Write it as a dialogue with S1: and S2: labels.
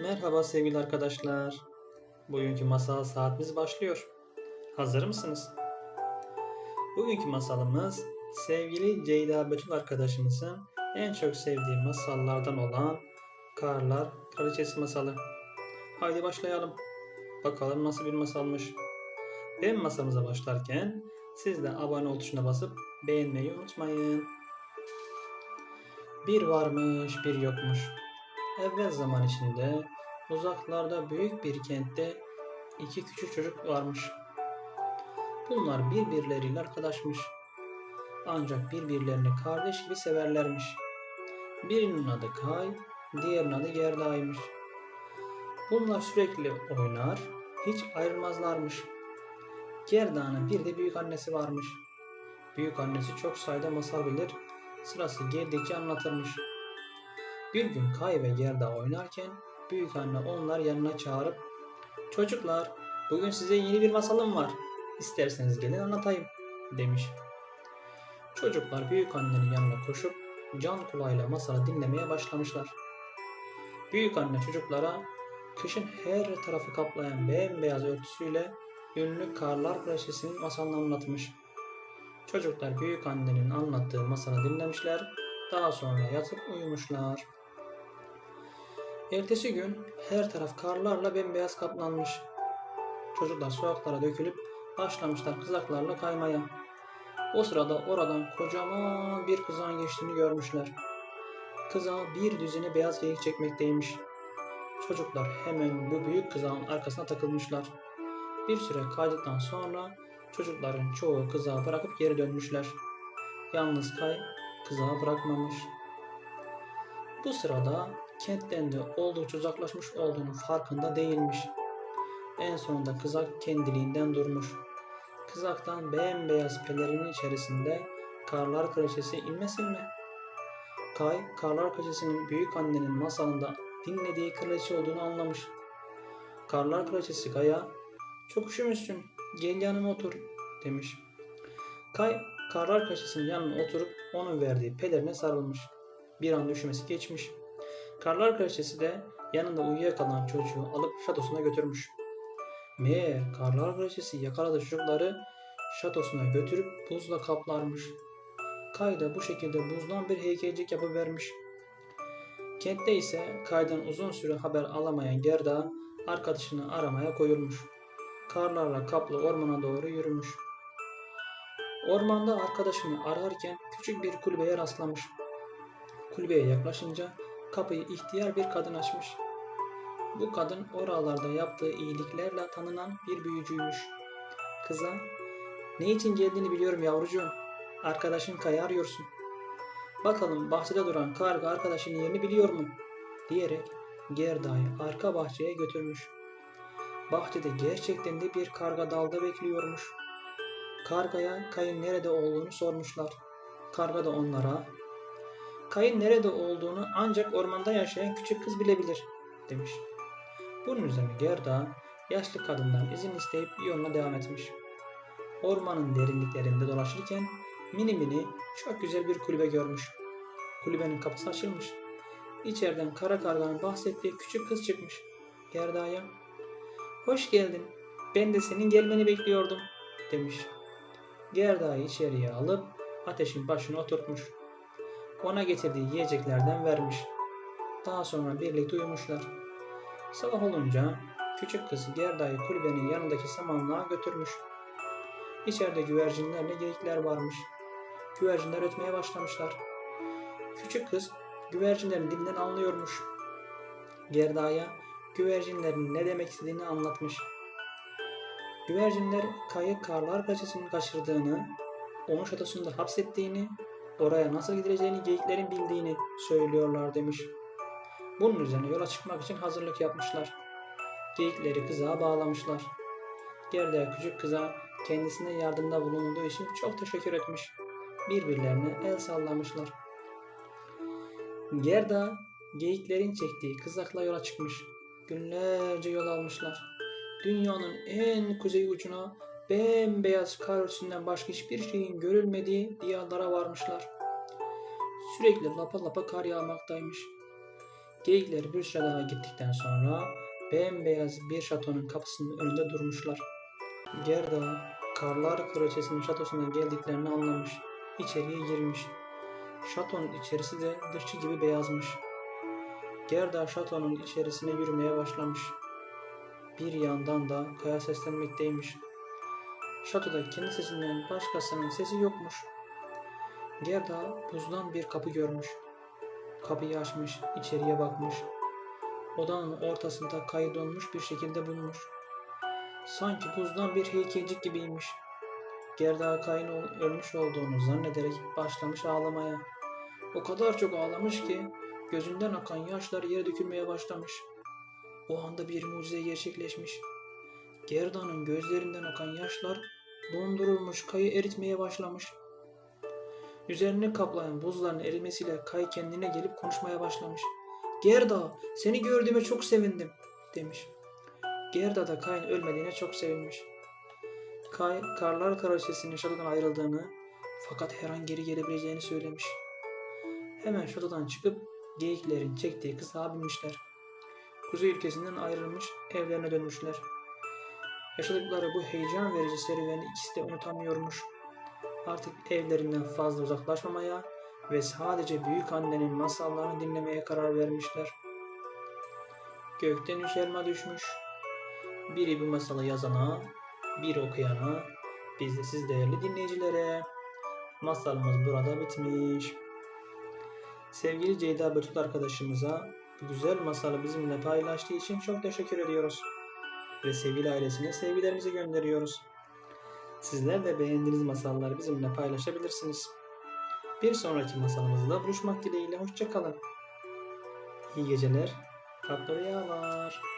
S1: Merhaba sevgili arkadaşlar. Bugünkü masal saatimiz başlıyor. Hazır mısınız? Bugünkü masalımız sevgili Ceyda Betül arkadaşımızın en çok sevdiği masallardan olan Karlar Kraliçesi masalı. Haydi başlayalım. Bakalım nasıl bir masalmış. Ben masalımıza başlarken siz de abone ol tuşuna basıp beğenmeyi unutmayın. Bir varmış bir yokmuş. Evvel zaman içinde uzaklarda büyük bir kentte iki küçük çocuk varmış. Bunlar birbirleriyle arkadaşmış. Ancak birbirlerini kardeş gibi severlermiş. Birinin adı Kay, diğerinin adı Gerda'ymış. Bunlar sürekli oynar, hiç ayrılmazlarmış. Gerda'nın bir de büyük annesi varmış. Büyük annesi çok sayıda masal bilir, sırası geldikçe anlatırmış. Bir gün Kay ve Gerda oynarken büyük anne onlar yanına çağırıp Çocuklar bugün size yeni bir masalım var. İsterseniz gelin anlatayım demiş. Çocuklar büyük annenin yanına koşup can kulağıyla masalı dinlemeye başlamışlar. Büyük anne çocuklara kışın her tarafı kaplayan bembeyaz örtüsüyle ünlü Karlar Kraliçesi'nin masalını anlatmış. Çocuklar büyük annenin anlattığı masalı dinlemişler, daha sonra yatıp uyumuşlar. Ertesi gün her taraf karlarla bembeyaz kaplanmış. Çocuklar sokaklara dökülüp başlamışlar kızaklarla kaymaya. O sırada oradan kocaman bir kızağın geçtiğini görmüşler. Kızağa bir düzine beyaz geyik çekmekteymiş. Çocuklar hemen bu büyük kızağın arkasına takılmışlar. Bir süre kaydıktan sonra çocukların çoğu kızağı bırakıp geri dönmüşler. Yalnız Kay kızağı bırakmamış. Bu sırada kentten de oldukça uzaklaşmış olduğunun farkında değilmiş. En sonunda kızak kendiliğinden durmuş. Kızaktan bembeyaz pelerinin içerisinde Karlar Kraliçesi inmesin mi? Kay, Karlar Kraliçesi'nin büyük annenin masalında dinlediği kraliçe olduğunu anlamış. Karlar Kraliçesi Kay'a, çok üşümüşsün, gel yanıma otur demiş. Kay, Karlar Kraliçesi'nin yanına oturup onun verdiği pelerine sarılmış. Bir an üşümesi geçmiş. Karlar Kraliçesi de yanında uyuyakalan çocuğu alıp şatosuna götürmüş. Meğer Karlar Kraliçesi yakaladığı çocukları şatosuna götürüp buzla kaplarmış. Kay da bu şekilde buzdan bir heykelcik yapıvermiş. Kentte ise Kay'dan uzun süre haber alamayan Gerda arkadaşını aramaya koyulmuş. Karlarla kaplı ormana doğru yürümüş. Ormanda arkadaşını ararken küçük bir kulübeye rastlamış. Kulübeye yaklaşınca kapıyı ihtiyar bir kadın açmış. Bu kadın oralarda yaptığı iyiliklerle tanınan bir büyücüymüş. Kıza, ne için geldiğini biliyorum yavrucuğum. Arkadaşın Kaya'yı arıyorsun. Bakalım bahçede duran karga arkadaşının yerini biliyor mu? Diyerek Gerda'yı arka bahçeye götürmüş. Bahçede gerçekten de bir karga dalda bekliyormuş. Kargaya Kay'ın nerede olduğunu sormuşlar. Karga da onlara Kay'ın nerede olduğunu ancak ormanda yaşayan küçük kız bilebilir demiş. Bunun üzerine Gerda yaşlı kadından izin isteyip yoluna devam etmiş. Ormanın derinliklerinde dolaşırken mini mini çok güzel bir kulübe görmüş. Kulübenin kapısı açılmış. İçeriden kara karganın bahsettiği küçük kız çıkmış. Gerda'ya Hoş geldin. Ben de senin gelmeni bekliyordum demiş. Gerda'yı içeriye alıp ateşin başına oturtmuş ona getirdiği yiyeceklerden vermiş. Daha sonra birlikte uyumuşlar. Sabah olunca küçük kız Gerda'yı kulübenin yanındaki samanlığa götürmüş. İçeride güvercinlerle geyikler varmış. Güvercinler ötmeye başlamışlar. Küçük kız güvercinlerin dilinden anlıyormuş. Gerda'ya güvercinlerin ne demek istediğini anlatmış. Güvercinler kayık karlar kaçısını kaçırdığını, onu şatosunda hapsettiğini oraya nasıl gidileceğini geyiklerin bildiğini söylüyorlar demiş. Bunun üzerine yola çıkmak için hazırlık yapmışlar. Geyikleri kızağa bağlamışlar. Gerda küçük kıza kendisine yardımda bulunduğu için çok teşekkür etmiş. Birbirlerine el sallamışlar. Gerda geyiklerin çektiği kızakla yola çıkmış. Günlerce yol almışlar. Dünyanın en kuzey ucuna bembeyaz kar örtüsünden başka hiçbir şeyin görülmediği diyarlara varmışlar. Sürekli lapa lapa kar yağmaktaymış. Geyikler bir süre daha gittikten sonra bembeyaz bir şatonun kapısının önünde durmuşlar. Gerda, Karlar Kraliçesi'nin şatosuna geldiklerini anlamış. İçeriye girmiş. Şatonun içerisi de dışı gibi beyazmış. Gerda şatonun içerisine yürümeye başlamış. Bir yandan da kaya seslenmekteymiş. Şatoda kendi sesinden başkasının sesi yokmuş. Gerda buzdan bir kapı görmüş. Kapıyı açmış, içeriye bakmış. Odanın ortasında kayı donmuş bir şekilde bulmuş. Sanki buzdan bir heykelcik gibiymiş. Gerda kayın ölmüş olduğunu zannederek başlamış ağlamaya. O kadar çok ağlamış ki gözünden akan yaşlar yere dökülmeye başlamış. O anda bir mucize gerçekleşmiş. Gerda'nın gözlerinden akan yaşlar dondurulmuş kayı eritmeye başlamış. Üzerine kaplayan buzların erimesiyle kay kendine gelip konuşmaya başlamış. Gerda, seni gördüğüme çok sevindim, demiş. Gerda da Kay'ın ölmediğine çok sevinmiş. Kay, Karlar Kraliçesi'nin şatodan ayrıldığını fakat her an geri gelebileceğini söylemiş. Hemen şatodan çıkıp geyiklerin çektiği kısağa binmişler. Kuzey ülkesinden ayrılmış, evlerine dönmüşler. Yaşadıkları bu heyecan verici serüveni ikisi de unutamıyormuş. Artık evlerinden fazla uzaklaşmamaya ve sadece büyük annenin masallarını dinlemeye karar vermişler. Gökten üç elma düşmüş. Biri bu masalı yazana, biri okuyana, biz de siz değerli dinleyicilere. Masalımız burada bitmiş. Sevgili Ceyda Betül arkadaşımıza bu güzel masalı bizimle paylaştığı için çok teşekkür ediyoruz. Ve sevgili ailesine sevgilerimizi gönderiyoruz. Sizler de beğendiğiniz masalları bizimle paylaşabilirsiniz. Bir sonraki masalımızda buluşmak dileğiyle hoşçakalın. İyi geceler, tatlı rüyalar.